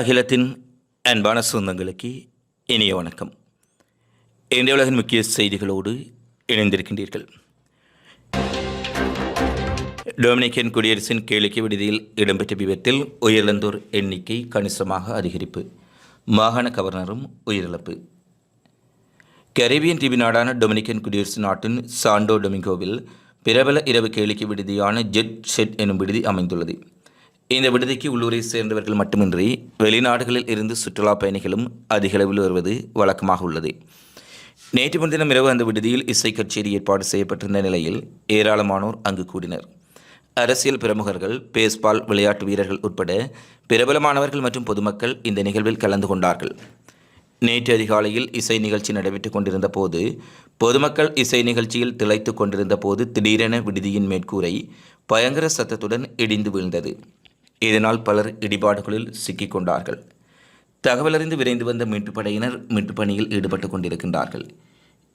அகிலத்தின் அன்பான சொந்தங்களுக்கு இனிய வணக்கம். இன்றைய உலகின் முக்கிய செய்திகளோடு இணைந்திருக்கின்றீர்கள். டொமினிக்கன் குடியரசின் கேளிக்கை விடுதியில் இடம்பெற்ற விபத்தில் உயிரிழந்தோர் எண்ணிக்கை கணிசமாக அதிகரிப்பு. மாகாண கவர்னரும் உயிரிழப்பு. கரேபியன் தீவு நாடான டொமினிக்கன் குடியரசு நாட்டின் சாண்டோ டொமிங்கோவில் பிரபல இரவு கேளிக்கை விடுதியான ஜெட் ஷெட் எனும் விடுதி அமைந்துள்ளது. இந்த விடுதிக்கு உள்ளூரை சேர்ந்தவர்கள் மட்டுமின்றி வெளிநாடுகளில் இருந்து சுற்றுலா பயணிகளும் அதிகளவில் வருவது வழக்கமாக உள்ளது. நேற்று முன்தினம் இரவு அந்த விடுதியில் இசை கச்சேரி ஏற்பாடு செய்யப்பட்டிருந்த நிலையில் ஏராளமானோர் அங்கு கூடினர். அரசியல் பிரமுகர்கள் பேஸ்பால் விளையாட்டு வீரர்கள் உட்பட பிரபலமானவர்கள் மற்றும் பொதுமக்கள் இந்த நிகழ்வில் கலந்து கொண்டார்கள். நேற்று அதிகாலையில் இசை நிகழ்ச்சி நடைபெற்றுக் கொண்டிருந்த போது பொதுமக்கள் இசை நிகழ்ச்சியில் திளைத்துக் கொண்டிருந்த போது திடீரென விடுதியின் மேற்கூரை பயங்கர சத்தத்துடன் இடிந்து வீழ்ந்தது. இதனால் பலர் இடிபாடுகளில் சிக்கிக் கொண்டார்கள் தகவலறிந்து விரைந்து வந்த மீட்புப் படையினர் மீட்புப் பணியில் ஈடுபட்டு கொண்டிருக்கின்றார்கள்.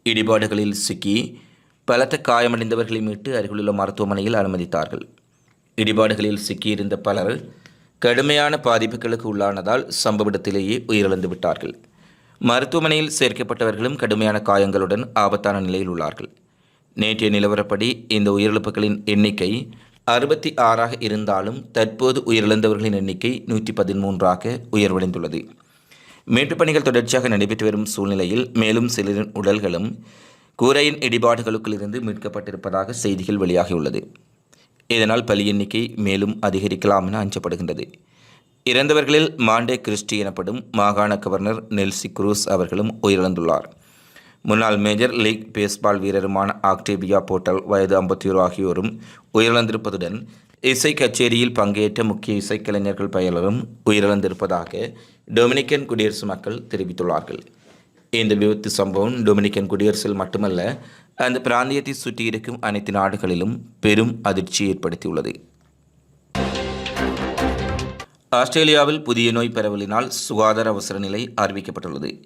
இடிபாடுகளில் சிக்கி பலத்த காயமடைந்தவர்களை மீட்டு அருகிலுள்ள மருத்துவமனையில் அனுமதித்தார்கள். இடிபாடுகளில் சிக்கியிருந்த பலர் கடுமையான பாதிப்புகளுக்கு உள்ளானதால் சம்பவ இடத்திலேயே உயிரிழந்து விட்டார்கள். மருத்துவமனையில் சேர்க்கப்பட்டவர்களும் கடுமையான காயங்களுடன் ஆபத்தான நிலையில் உள்ளார்கள். நேற்றைய நிலவரப்படி இந்த உயிரிழப்புகளின் எண்ணிக்கை அறுபத்தி ஆறாக இருந்தாலும் தற்போது உயிரிழந்தவர்களின் எண்ணிக்கை நூற்றி பதிமூன்றாக உயர்வடைந்துள்ளது. மீட்புப் பணிகள் தொடர்ச்சியாக நடைபெற்று வரும் சூழ்நிலையில் மேலும் சிலரின் உடல்களும் கூரையின் இடிபாடுகளுக்குள்ளிருந்து மீட்கப்பட்டிருப்பதாக செய்திகள் வெளியாகியுள்ளது. இதனால் பலி எண்ணிக்கை மேலும் அதிகரிக்கலாம் என அஞ்சப்படுகின்றது. இறந்தவர்களில் மாண்டே கிறிஸ்டி எனப்படும் மாகாண கவர்னர் நெல்சி குரூஸ் அவர்களும் உயிரிழந்துள்ளார். முன்னாள் மேஜர் லீக் பேஸ்பால் வீரருமான ஆக்டேபியா போட்டல் வயது ஐம்பத்தி ஆகியோரும் உயிரிழந்திருப்பதுடன் இசை கச்சேரியில் பங்கேற்ற முக்கிய இசைக்கலைஞர்கள் பலரும் உயிரிழந்திருப்பதாக டொமினிக்கன் குடியரசு மக்கள் தெரிவித்துள்ளார்கள். இந்த விபத்து சம்பவம் டொமினிக்கன் குடியரசில் மட்டுமல்ல அந்த பிராந்தியத்தை சுற்றியிருக்கும் அனைத்து நாடுகளிலும் பெரும் அதிர்ச்சி ஏற்படுத்தியுள்ளது. ஆஸ்திரேலியாவில் புதிய நோய் பரவலினால் சுகாதார அவசர நிலை அறிவிக்கப்பட்டுள்ளது.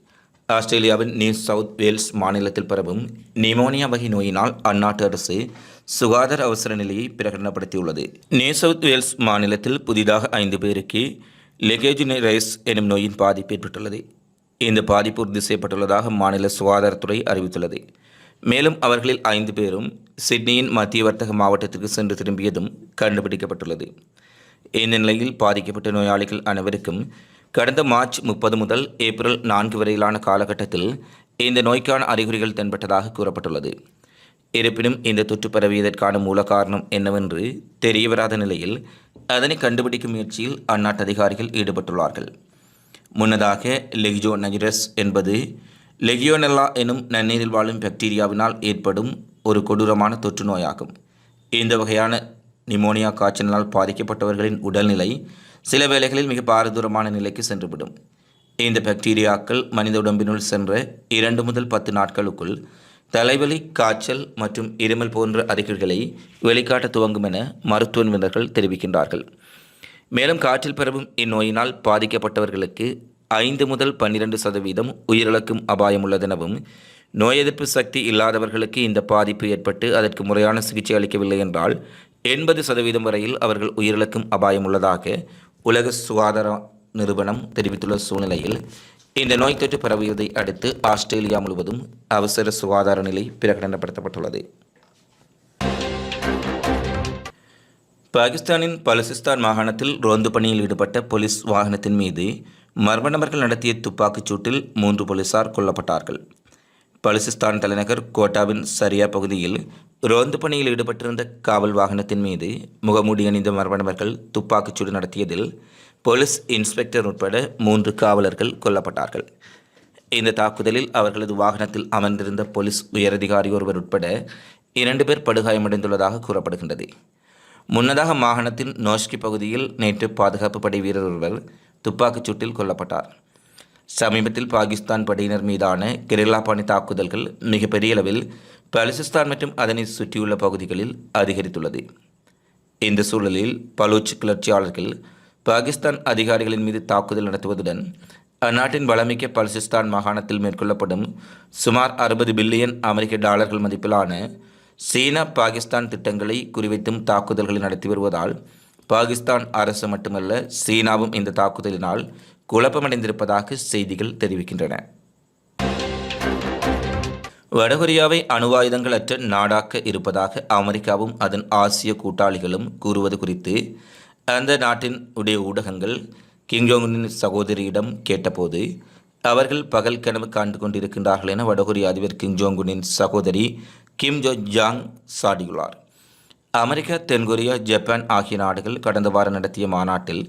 ஆஸ்திரேலியாவின் நியூ சவுத் வேல்ஸ் மாநிலத்தில் பரவும் நிமோனியா வகை நோயினால் அந்நாட்டு அரசு சுகாதார அவசர நிலையை பிரகடனப்படுத்தியுள்ளது. நியூ சவுத் வேல்ஸ் மாநிலத்தில் புதிதாக ஐந்து பேருக்கு லெகேஜினரைஸ் எனும் நோயின் பாதிப்பு ஏற்பட்டுள்ளது. இந்த பாதிப்பு உறுதி செய்யப்பட்டுள்ளதாக மாநில சுகாதாரத்துறை அறிவித்துள்ளது. மேலும் அவர்களில் ஐந்து பேரும் சிட்னியின் மத்திய வர்த்தக மாவட்டத்திற்கு சென்று திரும்பியதும் கண்டுபிடிக்கப்பட்டுள்ளது. இந்த நிலையில் பாதிக்கப்பட்ட நோயாளிகள் அனைவருக்கும் கடந்த மார்ச் முப்பது முதல் ஏப்ரல் நான்கு வரையிலான காலகட்டத்தில் இந்த நோய்க்கான அறிகுறிகள் தென்பட்டதாக கூறப்பட்டுள்ளது. இருப்பினும் இந்த தொற்று பரவியதற்கான மூல காரணம் என்னவென்று தெரியவராத நிலையில் அதனை கண்டுபிடிக்கும் முயற்சியில் அந்நாட்டு அதிகாரிகள் ஈடுபட்டுள்ளார்கள். முன்னதாக லெகிஜோ நஜிரஸ் என்பது லெகியோனெல்லா எனும் நன்னீரில் வாழும் பாக்டீரியாவினால் ஏற்படும் ஒரு கொடூரமான தொற்று நோயாகும். இந்த வகையான நிமோனியா காய்ச்சலினால் பாதிக்கப்பட்டவர்களின் உடல்நிலை சில வேளைகளில் மிக பாரதூரமான நிலைக்கு சென்றுவிடும். இந்த பாக்டீரியாக்கள் மனித உடம்பினுள் சென்ற இரண்டு முதல் பத்து நாட்களுக்குள் தலைவலி காய்ச்சல் மற்றும் இருமல் போன்ற அறிகுறிகளை வெளிக்காட்ட துவங்கும் என மருத்துவ நிபுணர்கள் தெரிவிக்கின்றார்கள். மேலும் காற்றில் பரவும் இந்நோயினால் பாதிக்கப்பட்டவர்களுக்கு ஐந்து முதல் பன்னிரண்டு சதவீதம் உயிரிழக்கும் அபாயம் உள்ளதெனவும் நோய் எதிர்ப்பு சக்தி இல்லாதவர்களுக்கு இந்த பாதிப்பு ஏற்பட்டு அதற்கு முறையான சிகிச்சை அளிக்கவில்லை என்றால் எண்பது சதவீதம் வரையில் அவர்கள் உயிரிழக்கும் அபாயம் உள்ளதாக உலக சுகாதார நிறுவனம் தெரிவித்துள்ள சூழ்நிலையில் இந்த நோய் தொற்று பரவியதை அடுத்து ஆஸ்திரேலியா முழுவதும் அவசர சுகாதார நிலை பிரகடனப்படுத்தப்பட்டுள்ளது. பாகிஸ்தானின் பலுசிஸ்தான் மாகாணத்தில் ரோந்து பணியில் ஈடுபட்ட போலீஸ் வாகனத்தின் மீது மர்ம நபர்கள் நடத்திய துப்பாக்கிச் சூட்டில் மூன்று போலீசார் கொல்லப்பட்டார்கள். பலுசிஸ்தான் தலைநகர் கோட்டாவின் சரியா பகுதியில் ரோந்து பணியில் ஈடுபட்டிருந்த காவல் வாகனத்தின் மீது முகமூடி அணிந்த மர்ம துப்பாக்கிச்சூடு நடத்தியதில் போலீஸ் இன்ஸ்பெக்டர் உட்பட மூன்று காவலர்கள் கொல்லப்பட்டார்கள். இந்த தாக்குதலில் அவர்களது வாகனத்தில் அமர்ந்திருந்த போலீஸ் உயரதிகாரி ஒருவர் உட்பட இரண்டு பேர் படுகாயமடைந்துள்ளதாக கூறப்படுகின்றது. முன்னதாக மாகாணத்தின் நோஷ்கி பகுதியில் நேற்று பாதுகாப்பு படை வீரர் ஒருவர் துப்பாக்கிச் சூட்டில் கொல்லப்பட்டார். சமீபத்தில் பாகிஸ்தான் படையினர் மீதான கெரில்லா பணி தாக்குதல்கள் மிகப்பெரிய அளவில் பலுசிஸ்தான் மற்றும் அதனை சுற்றியுள்ள பகுதிகளில் அதிகரித்துள்ளது. இந்த சூழலில் பலூச் கிளர்ச்சியாளர்கள் பாகிஸ்தான் அதிகாரிகளின் மீது தாக்குதல் நடத்துவதுடன் அந்நாட்டின் வளமிக்க பலுசிஸ்தான் மாகாணத்தில் மேற்கொள்ளப்படும் சுமார் அறுபது பில்லியன் அமெரிக்க டாலர்கள் மதிப்பிலான சீனா பாகிஸ்தான் திட்டங்களை குறிவைத்தும் தாக்குதல்களை நடத்தி வருவதால் பாகிஸ்தான் அரசு மட்டுமல்ல சீனாவும் இந்த தாக்குதலினால் குழப்பமடைந்திருப்பதாக செய்திகள் தெரிவிக்கின்றன. வடகொரியாவை அணுவாயுதங்கள் அற்ற நாடாக்க இருப்பதாக அமெரிக்காவும் அதன் ஆசிய கூட்டாளிகளும் கூறுவது குறித்து அந்த நாட்டின் உடைய ஊடகங்கள் கிங்ஜோங்கின் சகோதரியிடம் கேட்டபோது அவர்கள் பகல் கனவு காண்டு கொண்டிருக்கின்றார்கள் என வடகொரிய அதிபர் கிங்ஜோங்குனின் சகோதரி கிம் ஜோ ஜாங் சாடியுள்ளார். அமெரிக்கா தென்கொரியா ஜப்பான் ஆகிய நாடுகள் கடந்த வாரம் நடத்திய மாநாட்டில்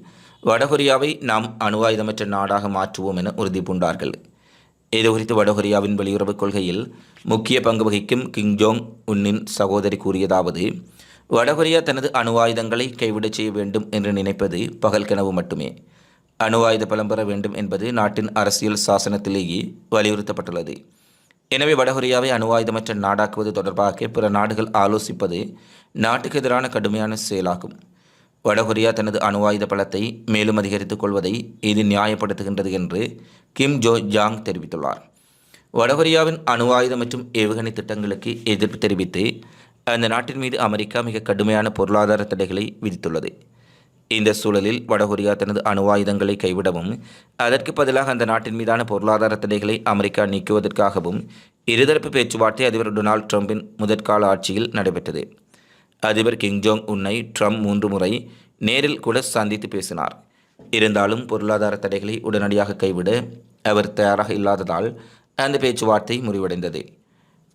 வடகொரியாவை நாம் அணுவாயுதமற்ற நாடாக மாற்றுவோம் என உறுதி பூண்டார்கள் இதுகுறித்து வடகொரியாவின் வெளியுறவுக் கொள்கையில் முக்கிய பங்கு வகிக்கும் கிங் ஜோங் உன்னின் சகோதரி கூறியதாவது வடகொரியா தனது அணு ஆயுதங்களை கைவிடச் செய்ய வேண்டும் என்று நினைப்பது பகல் கனவு மட்டுமே. அணு ஆயுத பலம் பெற வேண்டும் என்பது நாட்டின் அரசியல் சாசனத்திலேயே வலியுறுத்தப்பட்டுள்ளது. எனவே வடகொரியாவை அணுவாயுதமற்ற நாடாக்குவது தொடர்பாக பிற நாடுகள் ஆலோசிப்பது நாட்டுக்கு எதிரான கடுமையான செயலாகும். வடகொரியா தனது அணுவாயுத பலத்தை மேலும் அதிகரித்துக் கொள்வதை இது நியாயப்படுத்துகின்றது என்று கிம் ஜோ ஜாங் தெரிவித்துள்ளார். வடகொரியாவின் அணுவாயுத மற்றும் ஏவுகணை திட்டங்களுக்கு எதிர்ப்பு தெரிவித்து அந்த நாட்டின் மீது அமெரிக்கா மிக கடுமையான பொருளாதார தடைகளை விதித்துள்ளது. இந்த சூழலில் வடகொரியா தனது அணு ஆயுதங்களை கைவிடவும் அதற்கு பதிலாக அந்த நாட்டின் மீதான பொருளாதார தடைகளை அமெரிக்கா நீக்குவதற்காகவும் இருதரப்பு பேச்சுவார்த்தை அதிபர் டொனால்ட் ட்ரம்பின் முதற்கால ஆட்சியில் நடைபெற்றது. அதிபர் கிங் ஜோங் உன்னை ட்ரம்ப் மூன்று முறை நேரில் கூட சந்தித்து பேசினார். இருந்தாலும் பொருளாதார தடைகளை உடனடியாக கைவிட அவர் தயாராக இல்லாததால் அந்த பேச்சுவார்த்தை முறிவடைந்தது.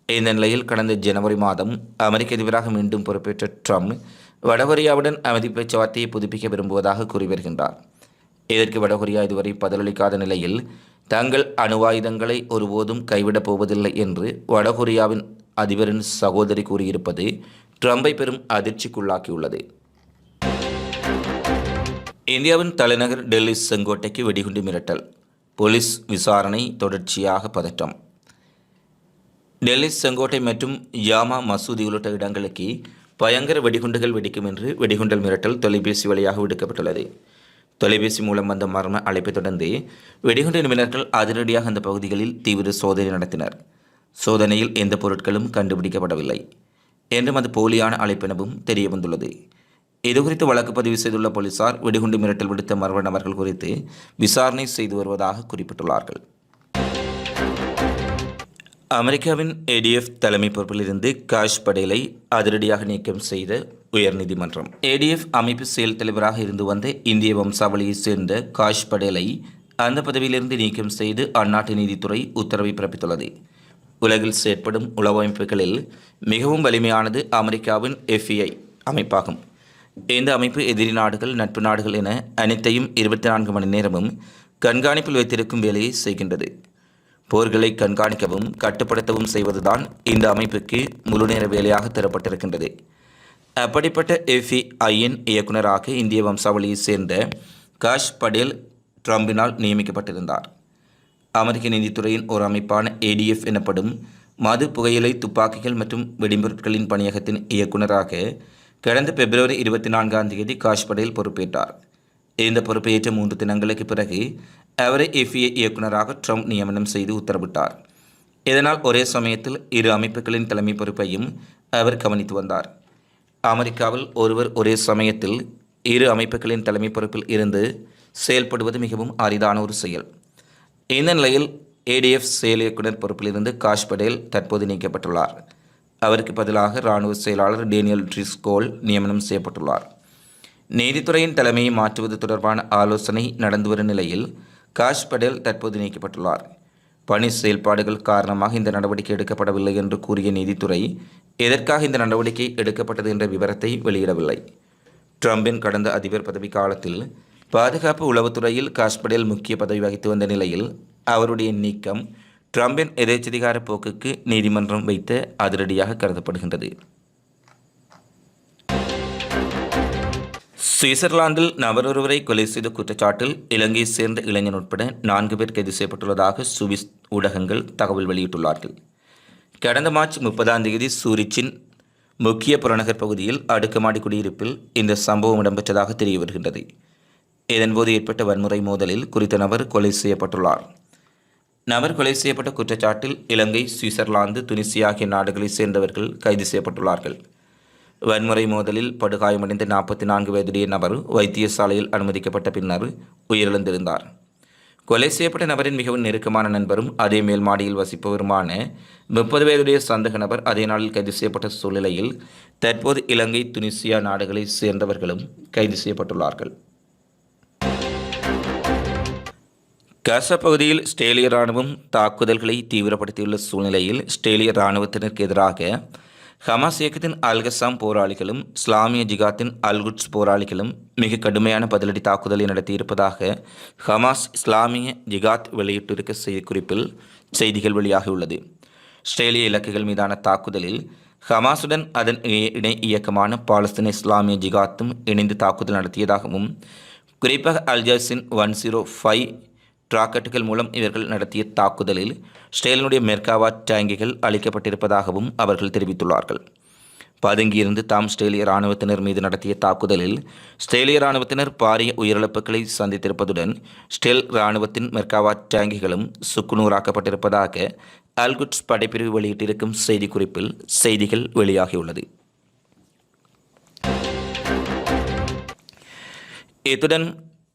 இந்த நிலையில் கடந்த ஜனவரி மாதம் அமெரிக்க அதிபராக மீண்டும் பொறுப்பேற்ற ட்ரம்ப் வடகொரியாவுடன் அமைதி பேச்சுவார்த்தையை புதுப்பிக்க விரும்புவதாக கூறி வருகின்றார். இதற்கு வடகொரியா இதுவரை பதிலளிக்காத நிலையில் தங்கள் அணுவாயுதங்களை ஒருபோதும் கைவிடப் போவதில்லை என்று வடகொரியாவின் அதிபரின் சகோதரி கூறியிருப்பது ட்ரம்பை பெரும் அதிர்ச்சிக்குள்ளாக்கியுள்ளது. இந்தியாவின் தலைநகர் டெல்லி செங்கோட்டைக்கு வெடிகுண்டு மிரட்டல் போலீஸ் விசாரணை தொடர்ச்சியாக பதற்றம். டெல்லி செங்கோட்டை மற்றும் யாமா மசூதி உள்ளிட்ட இடங்களுக்கு பயங்கர வெடிகுண்டுகள் வெடிக்கும் என்று வெடிகுண்டல் மிரட்டல் தொலைபேசி வழியாக விடுக்கப்பட்டுள்ளது தொலைபேசி மூலம் வந்த மர்ம அழைப்பை தொடர்ந்து வெடிகுண்டு நிபுணர்கள் அதிரடியாக அந்த பகுதிகளில் தீவிர சோதனை நடத்தினர். சோதனையில் எந்த பொருட்களும் கண்டுபிடிக்கப்படவில்லை என்றும் அது போலியான அழைப்பெனவும் தெரிய வந்துள்ளது இதுகுறித்து வழக்கு பதிவு செய்துள்ள போலீசார் வெடிகுண்டு மிரட்டல் விடுத்த மர்ம நபர்கள் குறித்து விசாரணை செய்து வருவதாக குறிப்பிட்டுள்ளார்கள். அமெரிக்காவின் ஏடிஎஃப் தலைமை பொறுப்பிலிருந்து காஷ் படேலை அதிரடியாக நீக்கம் செய்த உயர்நீதிமன்றம். ஏடிஎஃப் அமைப்பு செயல் தலைவராக இருந்து வந்த இந்திய வம்சாவளியைச் சேர்ந்த காஷ் படேலை அந்த பதவியிலிருந்து நீக்கம் செய்து அந்நாட்டு நீதித்துறை உத்தரவை பிறப்பித்துள்ளது. உலகில் செயற்படும் உளவு அமைப்புகளில் மிகவும் வலிமையானது அமெரிக்காவின் எஃப்இஐ அமைப்பாகும். இந்த அமைப்பு எதிரி நாடுகள் நட்பு நாடுகள் என அனைத்தையும் இருபத்தி நான்கு மணி நேரமும் கண்காணிப்பில் வைத்திருக்கும் வேலையை செய்கின்றது. போர்களை கண்காணிக்கவும் கட்டுப்படுத்தவும் செய்வதுதான் இந்த அமைப்புக்கு முழுநேர வேலையாக தரப்பட்டிருக்கின்றது. அப்படிப்பட்ட எஃப்இஐயின் இயக்குநராக இந்திய வம்சாவளியைச் சேர்ந்த காஷ் படேல் ட்ரம்பினால் நியமிக்கப்பட்டிருந்தார். அமெரிக்க நீதித்துறையின் ஒரு அமைப்பான ஏடிஎஃப் எனப்படும் மது புகையிலை துப்பாக்கிகள் மற்றும் வெடிபொருட்களின் பணியகத்தின் இயக்குநராக கடந்த பிப்ரவரி இருபத்தி நான்காம் தேதி காஷ் படேல் பொறுப்பேற்றார். இந்த பொறுப்பேற்ற மூன்று தினங்களுக்கு பிறகு அவரை எஃப்ஏ இயக்குநராக ட்ரம்ப் நியமனம் செய்து உத்தரவிட்டார். இதனால் ஒரே சமயத்தில் இரு அமைப்புகளின் தலைமை பொறுப்பையும் அவர் கவனித்து வந்தார். அமெரிக்காவில் ஒருவர் ஒரே சமயத்தில் இரு அமைப்புகளின் தலைமை பொறுப்பில் இருந்து செயல்படுவது மிகவும் அரிதான ஒரு செயல். இந்த நிலையில் ஏடிஎஃப் செயல் இயக்குனர் பொறுப்பிலிருந்து காஷ் படேல் தற்போது நீக்கப்பட்டுள்ளார். அவருக்கு பதிலாக இராணுவ செயலாளர் டேனியல் ட்ரிஸ்கோல் நியமனம் செய்யப்பட்டுள்ளார். நீதித்துறையின் தலைமையை மாற்றுவது தொடர்பான ஆலோசனை நடந்து வரும் நிலையில் காஷ் படேல் தற்போது நீக்கப்பட்டுள்ளார். பணி செயல்பாடுகள் காரணமாக இந்த நடவடிக்கை எடுக்கப்படவில்லை என்று கூறிய நீதித்துறை எதற்காக இந்த நடவடிக்கை எடுக்கப்பட்டது என்ற விவரத்தை வெளியிடவில்லை. ட்ரம்பின் கடந்த அதிபர் பதவி காலத்தில் பாதுகாப்பு உளவுத்துறையில் காஷ் படேல் முக்கிய பதவி வகித்து வந்த நிலையில் அவருடைய நீக்கம் ட்ரம்பின் எதேச்சதிகார போக்குக்கு நீதிமன்றம் வைத்த அதிரடியாக கருதப்படுகின்றது. சுவிட்சர்லாந்தில் நபரொருவரை கொலை செய்த குற்றச்சாட்டில் இலங்கையைச் சேர்ந்த இளைஞன் உட்பட நான்கு பேர் கைது செய்யப்பட்டுள்ளதாக சுவிஸ் ஊடகங்கள் தகவல் வெளியிட்டுள்ளார்கள். கடந்த மார்ச் முப்பதாம் தேதி சூரிச்சின் முக்கிய புறநகர் பகுதியில் அடுக்குமாடி குடியிருப்பில் இந்த சம்பவம் இடம்பெற்றதாக தெரிய வருகின்றது. இதன்போது ஏற்பட்ட வன்முறை மோதலில் குறித்த நபர் கொலை செய்யப்பட்டுள்ளார். நபர் கொலை செய்யப்பட்ட குற்றச்சாட்டில் இலங்கை சுவிட்சர்லாந்து துனிசியா ஆகிய நாடுகளைச் சேர்ந்தவர்கள் கைது செய்யப்பட்டுள்ளார்கள். வன்முறை மோதலில் படுகாயமடைந்த நாற்பத்தி நான்கு வயதுடைய நபர் வைத்தியசாலையில் அனுமதிக்கப்பட்ட பின்னர் உயிரிழந்திருந்தார். கொலை செய்யப்பட்ட நபரின் மிகவும் நெருக்கமான நண்பரும் அதே மேல் மாடியில் வசிப்பவருமான முப்பது வயதுடைய சந்தக நபர் அதே நாளில் கைது செய்யப்பட்ட சூழ்நிலையில் தற்போது இலங்கை துனிசியா நாடுகளைச் சேர்ந்தவர்களும் கைது செய்யப்பட்டுள்ளார்கள். காசா பகுதியில் ஸ்டேலிய இராணுவம் தாக்குதல்களை தீவிரப்படுத்தியுள்ள சூழ்நிலையில் ஸ்டேலிய இராணுவத்தினருக்கு எதிராக ஹமாஸ் இயக்கத்தின் அல்கசாம் போராளிகளும் இஸ்லாமிய ஜிகாத்தின் அல்குட்ஸ் போராளிகளும் மிக கடுமையான பதிலடி தாக்குதலை நடத்தியிருப்பதாக ஹமாஸ் இஸ்லாமிய ஜிகாத் வெளியிட்டிருக்க செய்திக்குறிப்பில் செய்திகள் வெளியாகியுள்ளது. ஸ்ட்ரேலிய இலக்குகள் மீதான தாக்குதலில் ஹமாஸுடன் அதன் இணை- இணை இயக்கமான பாலஸ்தீன இஸ்லாமிய ஜிகாத்தும் இணைந்து தாக்குதல் நடத்தியதாகவும் குறிப்பாக அல்ஜாஸின் ஒன் ஜீரோ ஃபைவ் ராக்கெட்டுகள் மூலம் இவர்கள் நடத்திய தாக்குதலில் ஸ்டேலினுடைய மெர்காவா டேங்கிகள் அளிக்கப்பட்டிருப்பதாகவும் அவர்கள் தெரிவித்துள்ளார்கள். பதுங்கியிருந்து தாம் ஸ்டேலிய இராணுவத்தினர் மீது நடத்திய தாக்குதலில் ஸ்ட்ரேலிய இராணுவத்தினர் பாரிய உயிரிழப்புகளை சந்தித்திருப்பதுடன் ஸ்டெல் இராணுவத்தின் மெர்காவா டேங்கிகளும் சுக்குநூறாக்கப்பட்டிருப்பதாக அல்குட்ஸ் படைப்பிரிவு வெளியிட்டிருக்கும் செய்திக்குறிப்பில் செய்திகள் வெளியாகியுள்ளது. இத்துடன்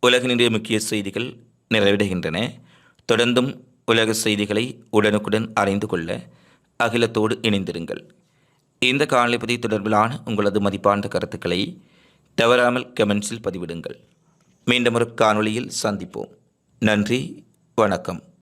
உலகினுடைய முக்கிய செய்திகள் நிறைவிடுகின்றன தொடர்ந்தும் உலக செய்திகளை உடனுக்குடன் அறிந்து கொள்ள அகிலத்தோடு இணைந்திருங்கள். இந்த காணொலிப்பதி தொடர்பிலான உங்களது மதிப்பான கருத்துக்களை தவறாமல் கமெண்ட்ஸில் பதிவிடுங்கள். மீண்டும் ஒரு காணொளியில் சந்திப்போம். நன்றி வணக்கம்.